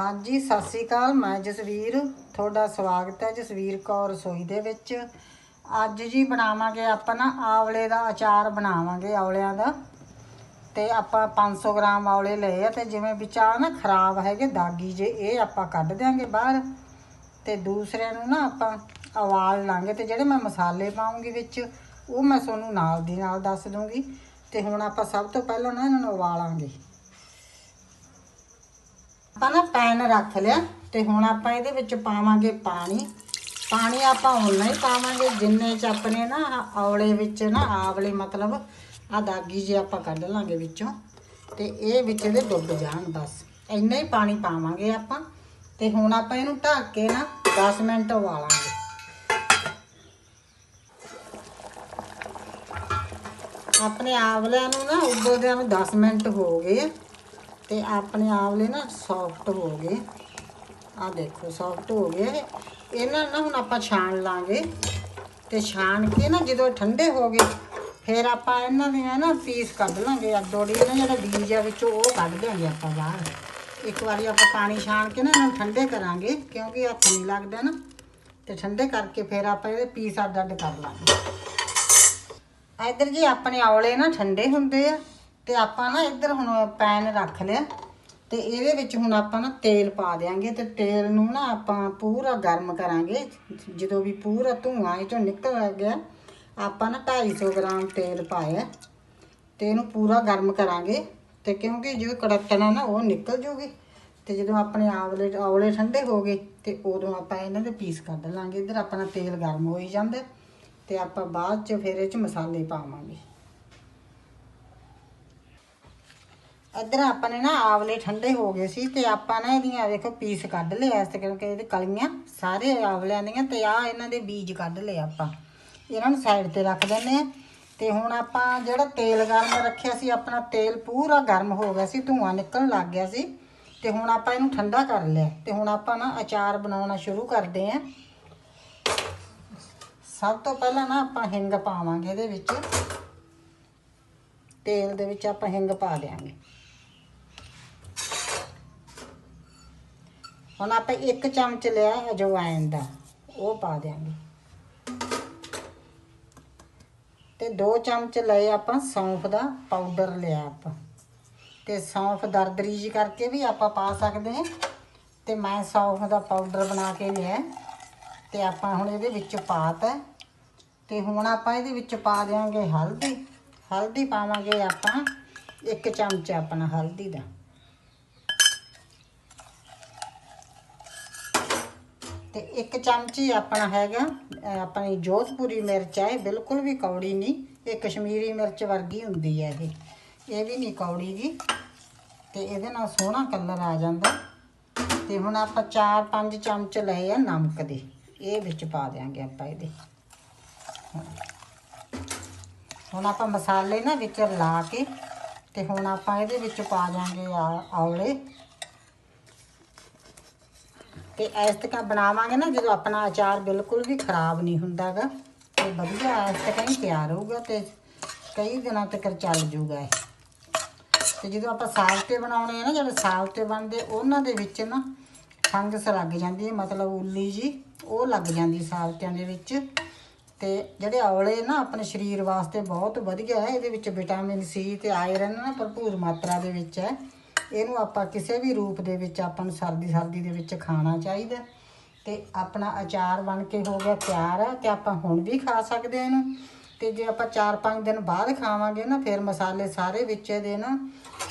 ਹਾਂਜੀ, ਸਤਿ ਸ੍ਰੀ ਅਕਾਲ। ਮੈਂ ਜਸਵੀਰ। ਤੁਹਾਡਾ ਸਵਾਗਤ ਹੈ ਜਸਵੀਰ ਕੌਰ ਰਸੋਈ ਦੇ ਵਿੱਚ। ਅੱਜ ਜੀ ਬਣਾਵਾਂਗੇ ਆਪਾਂ ਨਾ ਆਵਲੇ ਦਾ ਅਚਾਰ ਬਣਾਵਾਂਗੇ, ਆਵਲਿਆਂ ਦਾ। ਤੇ ਆਪਾਂ 500 ਗ੍ਰਾਮ ਆਵਲੇ ਲਏ ਆ ਤੇ ਜਿਵੇਂ ਵਿੱਚ ਨਾ ਖਰਾਬ ਹੈਗੇ ਦਾਗੀ ਜੇ, ਇਹ ਆਪਾਂ ਕੱਢ ਦਿਆਂਗੇ ਬਾਹਰ। ਤੇ ਦੂਸਰਿਆਂ ਨੂੰ ਨਾ ਆਪਾਂ ਉਬਾਲ ਲਾਂਗੇ ਤੇ ਜਿਹੜੇ ਮੈਂ ਮਸਾਲੇ ਪਾਉਂਗੀ ਵਿੱਚ, ਉਹ ਮੈਂ ਤੁਹਾਨੂੰ ਨਾਲ ਦੀ ਨਾਲ ਦੱਸ ਦੂੰਗੀ। ਤੇ ਹੁਣ ਆਪਾਂ ਸਭ ਤੋਂ ਪਹਿਲਾਂ ਨਾ ਇਹਨਾਂ ਨੂੰ ਉਬਾਲਾਂਗੇ। ਆਪਾਂ ਨਾ ਪੈਨ ਰੱਖ ਲਿਆ ਤੇ ਹੁਣ ਆਪਾਂ ਇਹਦੇ ਵਿੱਚ ਪਾਵਾਂਗੇ ਪਾਣੀ। ਪਾਣੀ ਆਪਾਂ ਉਨਾ ਹੀ ਪਾਵਾਂਗੇ, ਜਿੰਨੇ ਚ ਆਪਣੇ ਨਾ ਆਹ ਔਲੇ ਵਿੱਚ ਨਾ ਆਵਲੇ ਮਤਲਬ ਆ ਦਾਗੀ ਜੇ ਆਪਾਂ ਕੱਢ ਲਾਂਗੇ ਵਿੱਚੋਂ, ਤੇ ਇਹ ਵਿੱਚ ਇਹਦੇ ਡੁੱਬ ਜਾਣ ਬਸ। ਇੰਨਾ ਹੀ ਪਾਣੀ ਪਾਵਾਂਗੇ ਆਪਾਂ। ਤੇ ਹੁਣ ਆਪਾਂ ਇਹਨੂੰ ਢੱਕ ਕੇ ਨਾ 10 ਮਿੰਟ ਉਬਾਲਾਂਗੇ। ਆਪਣੇ ਆਵਲਿਆਂ ਨੂੰ ਨਾ ਉਬਲਦਿਆਂ ਨੂੰ 10 ਮਿੰਟ ਹੋ ਗਏ ਤੇ ਆਪਣੇ ਆਵਲੇ ਨਾ ਸੌਫਟ ਹੋ ਗਏ। ਆ ਦੇਖੋ ਸੌਫਟ ਹੋ ਗਏ ਇਹਨਾਂ ਨੂੰ ਨਾ ਹੁਣ ਆਪਾਂ ਛਾਣ ਲਾਂਗੇ। ਤੇ ਛਾਣ ਕੇ ਨਾ ਜਦੋਂ ਠੰਡੇ ਹੋ ਗਏ, ਫਿਰ ਆਪਾਂ ਇਹਨਾਂ ਦੀਆਂ ਨਾ ਪੀਸ ਕੱਢ ਲਾਂਗੇ। ਅੱਡੋੜੀ ਨਾ ਜਿਹੜਾ ਬੀਜ ਆ ਵਿੱਚੋਂ ਉਹ ਕੱਢ ਦਿਆਂਗੇ ਆਪਾਂ ਬਾਹਰ। ਇੱਕ ਵਾਰੀ ਆਪਾਂ ਪਾਣੀ ਛਾਣ ਕੇ ਨਾ ਇਹਨਾਂ ਨੂੰ ਠੰਡੇ ਕਰਾਂਗੇ, ਕਿਉਂਕਿ ਹੱਥ ਨਹੀਂ ਲੱਗਦਾ ਨਾ। ਤੇ ਠੰਡੇ ਕਰਕੇ ਫਿਰ ਆਪਾਂ ਇਹਦੇ ਪੀਸ ਅੱਡ ਅੱਡ ਕਰ ਲਾਂਗੇ। ਇੱਧਰ ਜੀ ਆਪਣੇ ਔਲੇ ਨਾ ਠੰਡੇ ਹੁੰਦੇ ਆ। ਤੇ ਆਪਾਂ ਨਾ ਇੱਧਰ ਹੁਣ ਪੈਨ ਰੱਖ ਲਿਆ। ਤੇ ਇਹਦੇ ਵਿੱਚ ਹੁਣ ਆਪਾਂ ਨਾ ਤੇਲ ਪਾ ਦਿਆਂਗੇ ਤੇ ਤੇਲ ਨੂੰ ਨਾ ਆਪਾਂ ਪੂਰਾ ਗਰਮ ਕਰਾਂਗੇ। ਜਦੋਂ ਵੀ ਪੂਰਾ ਧੂਆਂ ਇਹ ਚੋਂ ਨਿਕਲ ਗਿਆ, ਆਪਾਂ ਨਾ 250 ਗ੍ਰਾਮ ਤੇਲ ਪਾਇਆ। ਤੇ ਇਹਨੂੰ ਪੂਰਾ ਗਰਮ ਕਰਾਂਗੇ ਤੇ ਕਿਉਂਕਿ ਜੋ ਕੜਕਣਾ ਨਾ ਉਹ ਨਿਕਲ ਜੂਗੀ, ਤੇ ਜਦੋਂ ਆਪਣੇ ਆਵਲੇ ਔਲੇ ਠੰਡੇ ਹੋ ਗਏ, ਤੇ ਉਦੋਂ ਆਪਾਂ ਇਹਨਾਂ ਦੇ ਪੀਸ ਕੱਢ ਲਾਂਗੇ। ਇੱਧਰ ਆਪਣਾ ਤੇਲ ਗਰਮ ਹੋਈ ਜਾਂਦਾ ਤੇ ਆਪਾਂ ਬਾਅਦ ਚ ਫਿਰ ਇਹ ਚ ਮਸਾਲੇ ਪਾਵਾਂਗੇ। ਇੱਧਰ ਆਪਾਂ ਨੇ ਨਾ ਆਵਲੇ ਠੰਡੇ ਹੋ ਗਏ ਸੀ ਤੇ ਆਪਾਂ ਨਾ ਇਹਦੀਆਂ ਵੇਖੋ ਪੀਸ ਕੱਢ ਲਏ ਇਸ ਕਰਕੇ ਇਹਦੇ ਕਲੀਆਂ ਸਾਰੇ ਆਵਲਿਆਂ ਦੀਆਂ ਤੇ ਆ ਇਹਨਾਂ ਦੇ ਬੀਜ ਕੱਢ ਲਏ ਆਪਾਂ। ਇਹਨਾਂ ਨੂੰ ਸਾਈਡ ਤੇ ਰੱਖ ਦਿੰਦੇ ਆ ਤੇ ਹੁਣ ਆਪਾਂ ਜਿਹੜਾ ਤੇਲ ਗਰਮ ਰੱਖਿਆ ਸੀ, ਆਪਣਾ ਤੇਲ ਪੂਰਾ ਗਰਮ ਹੋ ਗਿਆ ਸੀ, ਧੂਆਂ ਨਿਕਲਣ ਲੱਗ ਗਿਆ ਸੀ। ਤੇ ਹੁਣ ਆਪਾਂ ਇਹਨੂੰ ਠੰਡਾ ਕਰ ਲਿਆ। ਤੇ ਹੁਣ ਆਪਾਂ ਨਾ ਅਚਾਰ ਬਣਾਉਣਾ ਸ਼ੁਰੂ ਕਰਦੇ ਆਂ ਸਭ ਤੋਂ ਪਹਿਲਾਂ ਨਾ ਆਪਾਂ ਹਿੰਗ ਪਾਵਾਂਗੇ ਇਹਦੇ ਵਿੱਚ। ਤੇਲ ਦੇ ਵਿੱਚ ਆਪਾਂ ਹਿੰਗ ਪਾ ਦਿਆਂਗੇ। ਹੁਣ ਆਪਾਂ ਇੱਕ ਚਮਚ ਲਿਆ ਅਜਵਾਇਣ ਦਾ, ਉਹ ਪਾ ਦਿਆਂਗੇ। ਤੇ 2 ਚਮਚ ਲਏ ਆਪਾਂ ਸੌਂਫ ਦਾ ਪਾਊਡਰ ਲਿਆ ਆਪਾਂ। ਤੇ ਸੌਂਫ ਦਰਦਰੀਜ਼ ਕਰਕੇ ਵੀ ਆਪਾਂ ਪਾ ਸਕਦੇ ਹਾਂ। ਤੇ ਮੈਂ ਸੌਂਫ ਦਾ ਪਾਊਡਰ ਬਣਾ ਕੇ ਲਿਆ ਤੇ ਆਪਾਂ ਹੁਣ ਇਹਦੇ ਵਿੱਚ ਪਾਤਾ ਤੇ ਹੁਣ ਆਪਾਂ ਇਹਦੇ ਵਿੱਚ ਪਾ ਦਿਆਂਗੇ ਹਲਦੀ। ਹਲਦੀ ਪਾਵਾਂਗੇ ਆਪਾਂ ਇੱਕ ਚਮਚ ਆਪਣਾ ਹਲਦੀ ਦਾ। ਤੇ ਇੱਕ ਚਮਚੀ ਆਪਣਾ ਹੈਗਾ ਆਪਣੀ ਜੋਧਪੁਰੀ ਮਿਰਚ ਹੈ ਇਹ ਬਿਲਕੁਲ ਵੀ ਕੌੜੀ ਨਹੀਂ, ਇਹ ਕਸ਼ਮੀਰੀ ਮਿਰਚ ਵਰਗੀ ਹੁੰਦੀ ਹੈ ਇਹ। ਇਹ ਵੀ ਨਹੀਂ ਕੌੜੀ ਜੀ, ਤੇ ਇਹਦੇ ਨਾਲ ਸੋਹਣਾ ਕਲਰ ਆ ਜਾਂਦਾ। ਤੇ ਹੁਣ ਆਪਾਂ 4-5 ਚਮਚ ਲਏ ਆ ਨਮਕ ਦੇ, ਇਹ ਵਿੱਚ ਪਾ ਦਿਆਂਗੇ ਆਪਾਂ ਇਹਦੇ। ਹੁਣ ਆਪਾਂ ਮਸਾਲੇ ਨਾ ਵਿੱਚ ਲਾ ਕੇ, ਤੇ ਹੁਣ ਆਪਾਂ ਇਹਦੇ ਵਿੱਚ ਪਾ ਜਾਾਂਗੇ ਆ ਔਲੇ। ਤੇ ਇਸ ਤਰ੍ਹਾਂ ਬਣਾਵਾਂਗੇ ਨਾ, ਜਦੋਂ ਆਪਣਾ ਅਚਾਰ ਬਿਲਕੁਲ ਵੀ ਖਰਾਬ ਨਹੀਂ ਹੁੰਦਾਗਾ, ਤੇ ਵਧੀਆ ਇਸ ਤਰ੍ਹਾਂ ਹੀ ਤਿਆਰ ਹੋਊਗਾ ਤੇ ਕਈ ਦਿਨਾਂ ਤੱਕ ਚੱਲ ਜੂਗਾ ਇਹ। ਤੇ ਜਦੋਂ ਆਪਾਂ ਸਾਗ ਤੇ ਬਣਾਉਣੇ ਆ ਨਾ ਜਿਹੜੇ ਸਾਗ ਤੇ ਬਣਦੇ, ਉਹਨਾਂ ਦੇ ਵਿੱਚ ਨਾ ਫੰਗਸ ਲੱਗ ਜਾਂਦੀ ਹੈ, ਮਤਲਬ ਉੱਲੀ ਜੀ, ਉਹ ਲੱਗ ਜਾਂਦੀ ਸਾਗਤਿਆਂ ਦੇ ਵਿੱਚ। ਤੇ ਜਿਹੜੇ ਔਲੇ ਨਾ, ਆਪਣੇ ਸਰੀਰ ਵਾਸਤੇ ਬਹੁਤ ਵਧੀਆ ਹੈ, ਇਹਦੇ ਵਿੱਚ ਵਿਟਾਮਿਨ ਸੀ ਤੇ ਆਇਰਨ ਨਾ ਭਰਪੂਰ ਮਾਤਰਾ ਦੇ ਵਿੱਚ ਹੈ। ਇਹਨੂੰ ਆਪਾਂ ਕਿਸੇ ਵੀ ਰੂਪ ਦੇ ਵਿੱਚ ਆਪਾਂ ਨੂੰ ਸਰਦੀ ਸਰਦੀ ਦੇ ਵਿੱਚ ਖਾਣਾ ਚਾਹੀਦਾ ਤੇ ਆਪਣਾ ਅਚਾਰ ਬਣ ਕੇ ਹੋ ਗਿਆ ਤਿਆਰ ਹੈ ਤੇ ਆਪਾਂ ਹੁਣ ਵੀ ਖਾ ਸਕਦੇ ਹਾਂ ਇਹਨੂੰ। ਤੇ ਜੇ ਆਪਾਂ 4-5 ਦਿਨ ਬਾਅਦ ਖਾਵਾਂਗੇ ਨਾ, ਫਿਰ ਮਸਾਲੇ ਸਾਰੇ ਵਿੱਚ ਇਹਦੇ ਨਾ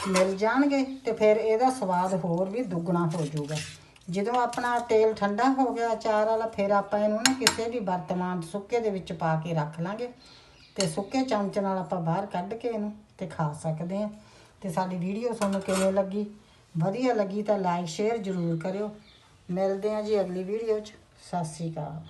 ਮਿਲ ਜਾਣਗੇ ਤੇ ਫਿਰ ਇਹਦਾ ਸਵਾਦ ਹੋਰ ਵੀ ਦੁੱਗਣਾ ਹੋ ਜਾਊਗਾ। ਜਦੋਂ ਆਪਣਾ ਤੇਲ ਠੰਡਾ ਹੋ ਗਿਆ ਅਚਾਰ ਵਾਲਾ, ਫਿਰ ਆਪਾਂ ਇਹਨੂੰ ਨਾ ਕਿਸੇ ਵੀ ਵਰਤਮਾਨ ਸੁੱਕੇ ਦੇ ਵਿੱਚ ਪਾ ਕੇ ਰੱਖ ਲਾਂਗੇ ਤੇ ਸੁੱਕੇ ਚਮਚ ਨਾਲ ਆਪਾਂ ਬਾਹਰ ਕੱਢ ਕੇ ਇਹਨੂੰ ਤੇ ਖਾ ਸਕਦੇ ਹਾਂ। ਤੇ ਸਾਡੀ ਵੀਡੀਓ ਤੁਹਾਨੂੰ ਕਿਵੇਂ ਲੱਗੀ? ਵਧੀਆ ਲੱਗੀ ਤਾਂ ਲਾਈਕ ਸ਼ੇਅਰ ਜ਼ਰੂਰ ਕਰਿਓ। ਮਿਲਦੇ ਹਾਂ ਜੀ ਅਗਲੀ ਵੀਡੀਓ 'ਚ। ਸਤਿ ਸ਼੍ਰੀ ਅਕਾਲ।